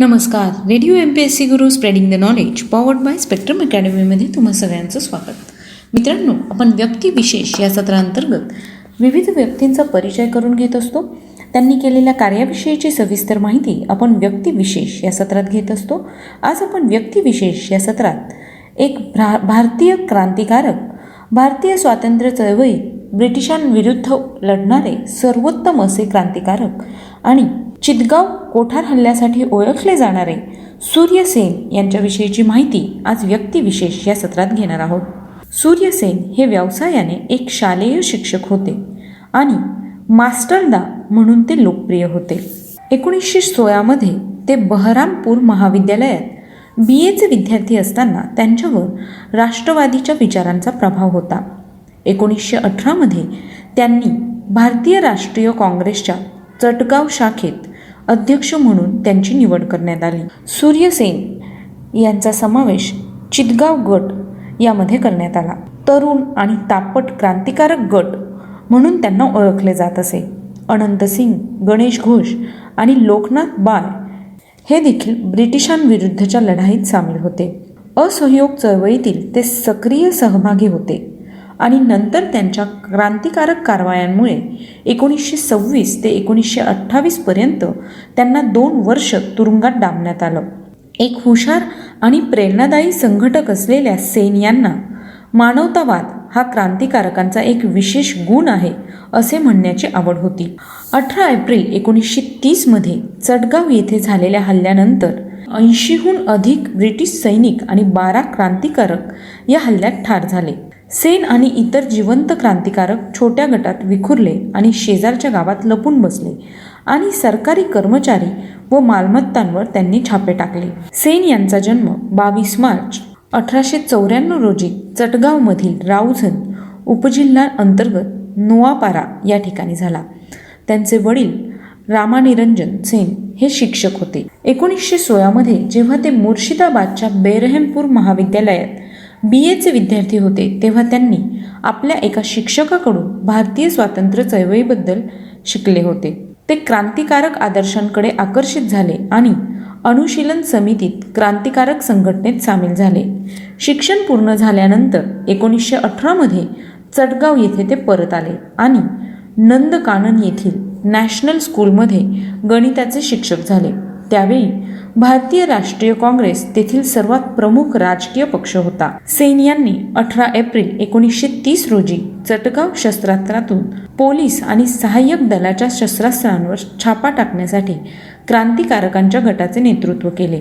नमस्कार. Radio M P S C Guru spreading the knowledge powered by Spectrum अकॅडमीमध्ये तुम्हा सगळ्यांचं स्वागत. मित्रांनो आपण व्यक्तिविशेष या सत्रांतर्गत विविध व्यक्तींचा परिचय करून घेत असतो. त्यांनी केलेल्या कार्याविषयीची सविस्तर माहिती आपण व्यक्तिविशेष या सत्रात घेत असतो. आज आपण व्यक्तिविशेष या सत्रात एक भ्रा भारतीय क्रांतिकारक भारतीय स्वातंत्र्य चळवळीत ब्रिटिशांविरुद्ध लढणारे सर्वोत्तम असे क्रांतिकारक आणि चितगाव कोठार हल्ल्यासाठी ओळखले जाणारे सूर्यसेन यांच्याविषयीची माहिती आज व्यक्तिविशेष या सत्रात घेणार आहोत. सूर्यसेन हे व्यवसायाने एक शालेय शिक्षक होते आणि मास्टरदा म्हणून ते लोकप्रिय होते. एकोणीसशे सोळामध्ये ते बहरामपूर महाविद्यालयात बी एचे विद्यार्थी असताना त्यांच्यावर राष्ट्रवादीच्या विचारांचा प्रभाव होता. एकोणीसशे अठरामध्ये त्यांनी भारतीय राष्ट्रीय काँग्रेसच्या चटगाव शाखेत अध्यक्ष म्हणून त्यांची निवड करण्यात आली. सूर्यसेन यांचा समावेश चितगाव गट यामध्ये करण्यात आला. तरुण आणि तापट क्रांतिकारक गट म्हणून त्यांना ओळखले जात असे. अनंत सिंग गणेश घोष आणि लोकनाथ बाळ हे देखील ब्रिटिशांविरुद्धच्या लढाईत सामील होते. असहयोग चळवळीतील ते सक्रिय सहभागी होते. आणि नंतर त्यांच्या क्रांतिकारक कारवायांमुळे एकोणीसशे सव्वीस ते एकोणीसशे अठ्ठावीसपर्यंत त्यांना दोन वर्ष तुरुंगात डांबण्यात आलं. एक हुशार आणि प्रेरणादायी संघटक असलेल्या सेन यांना मानवतावाद हा क्रांतिकारकांचा एक विशेष गुण आहे असे म्हणण्याची आवड होती. अठरा एप्रिल एकोणीसशे तीसमध्ये चटगाव येथे झालेल्या हल्ल्यानंतर ऐंशीहून अधिक ब्रिटिश सैनिक आणि बारा क्रांतिकारक या हल्ल्यात ठार झाले. सेन आणि इतर जिवंत क्रांतिकारक छोट्या गटात विखुरले आणि शेजारच्या गावात लपून बसले आणि सरकारी कर्मचारी व मालमत्तांवर त्यांनी छापे टाकले. सेन यांचा जन्म बावीस मार्च अठराशे चौऱ्याण्णव रोजी चटगावमधील राऊझन उपजिल्हा अंतर्गत नोआपारा या ठिकाणी झाला. त्यांचे वडील रामानिरंजन सेन हे शिक्षक होते. एकोणीसशे सोळामध्ये जेव्हा ते मुर्शिदाबादच्या बेरहमपूर महाविद्यालयात बी एचे विद्यार्थी होते तेव्हा त्यांनी आपल्या एका शिक्षकाकडून भारतीय स्वातंत्र्य चळवळीबद्दल शिकले होते. ते क्रांतिकारक आदर्शांकडे आकर्षित झाले आणि अनुशीलन समितीत क्रांतिकारक संघटनेत सामील झाले. शिक्षण पूर्ण झाल्यानंतर एकोणीसशे अठरामध्ये चटगाव येथे ते परत आले आणि नंदकानन येथील नॅशनल स्कूलमध्ये गणिताचे शिक्षक झाले. त्यावेळी भारतीय राष्ट्रीय काँग्रेस तेथील सर्वात प्रमुख राजकीय पक्ष होता. सेन यांनी अठरा एप्रिल एकोणीसशे तीस रोजी चटगाव शस्त्रास्त्रातून पोलीस आणि सहाय्यक दलाच्या शस्त्रास्त्रांवर छापा टाकण्यासाठी क्रांतिकारकांच्या गटाचे नेतृत्व केले.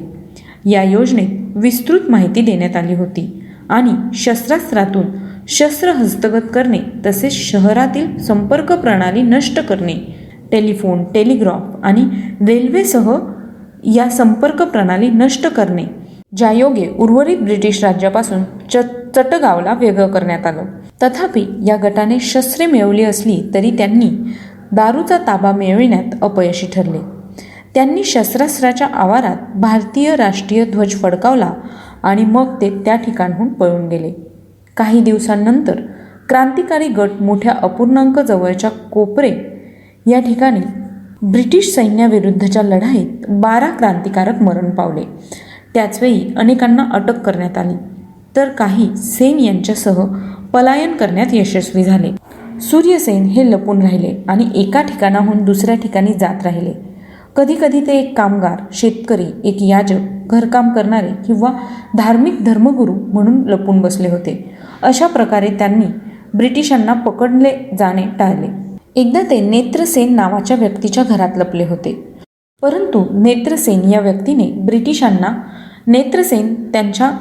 या योजनेत विस्तृत माहिती देण्यात आली होती आणि शस्त्रास्त्रातून शस्त्र हस्तगत करणे तसेच शहरातील संपर्क प्रणाली नष्ट करणे टेलिफोन टेलिग्राफ आणि रेल्वेसह या संपर्क प्रणाली नष्ट करणे ज्यायोगे उर्वरित ब्रिटिश राज्यापासून च चटगावला वेगळं करण्यात आलं. तथापि या गटाने शस्त्रे मिळवली असली तरी त्यांनी दारूचा ताबा मिळविण्यात अपयशी ठरले. त्यांनी शस्त्रास्त्राच्या आवारात भारतीय राष्ट्रीय ध्वज फडकावला आणि मग ते त्या ठिकाणहून पळून गेले. काही दिवसांनंतर क्रांतिकारी गट मोठ्या अपूर्णांक जवळच्या कोपरे या ठिकाणी ब्रिटिश सैन्याविरुद्धच्या लढाईत बारा क्रांतिकारक मरण पावले. त्याचवेळी अनेकांना अटक करण्यात आली. तर काही सेन यांच्यासह पलायन करण्यात यशस्वी झाले. सूर्यसेन हे लपून राहिले आणि एका ठिकाणाहून दुसऱ्या ठिकाणी जात राहिले. कधीकधी ते एक कामगार शेतकरी एक याजक घरकाम करणारे किंवा धार्मिक धर्मगुरू म्हणून लपून बसले होते. अशा प्रकारे त्यांनी ब्रिटिशांना पकडले जाणे टाळले. एकदा ते नेत्रसेन नावाच्या व्यक्तीच्या घरात लपले होते. परंतु नेत्रसेन या व्यक्तीने ब्रिटिशांना नेत्रसेन त्यांच्या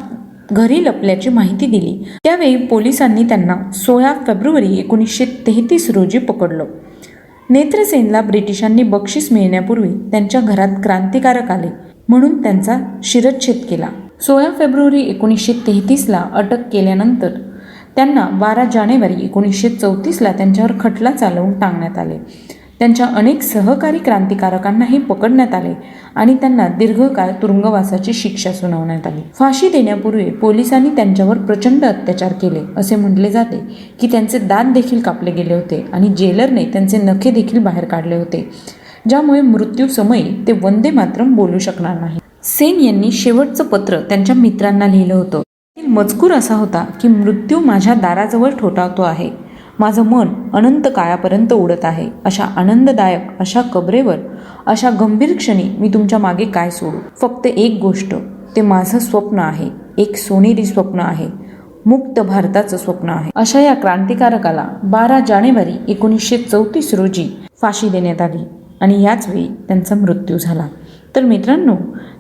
घरी लपल्याची माहिती दिली. त्यावेळी पोलिसांनी त्यांना सोळा फेब्रुवारी एकोणीसशे तेहतीस रोजी पकडलं. नेत्रसेनला ब्रिटिशांनी बक्षीस मिळण्यापूर्वी त्यांच्या घरात क्रांतिकारक आले म्हणून त्यांचा शिरच्छेद केला. सोळा फेब्रुवारी एकोणीसशे तेहतीसला अटक केल्यानंतर त्यांना बारा जानेवारी एकोणीसशे चौतीसला त्यांच्यावर खटला चालवून टांगण्यात आले. त्यांच्या अनेक सहकारी क्रांतिकारकांनाही पकडण्यात आले आणि त्यांना दीर्घकाळ तुरुंगवासाची शिक्षा सुनावण्यात आली. फाशी देण्यापूर्वी पोलिसांनी त्यांच्यावर प्रचंड अत्याचार केले. असे म्हटले जाते की त्यांचे दात देखील कापले गेले होते आणि जेलरने त्यांचे नखे देखील बाहेर काढले होते ज्यामुळे मृत्यूसमयी ते वंदे मातरम बोलू शकणार नाही सेन यांनी शेवटचं पत्र त्यांच्या मित्रांना लिहिलं होतं. मजकूर असा होता की मृत्यू माझ्या दाराजवळ ठोठावतो आहे. माझं मन अनंत काळापर्यंत उडत आहे. अशा आनंददायक अशा कबरेवर अशा गंभीर क्षणी मी तुमच्या मागे काय सोडू? फक्त एक गोष्ट ते माझं स्वप्न आहे. एक सोनेरी स्वप्न आहे. मुक्त भारताचं स्वप्न आहे. अशा या क्रांतिकारकाला बारा जानेवारी एकोणीसशे चौतीस रोजी फाशी देण्यात आली आणि याच वेळी त्यांचा मृत्यू झाला. तर मित्रांनो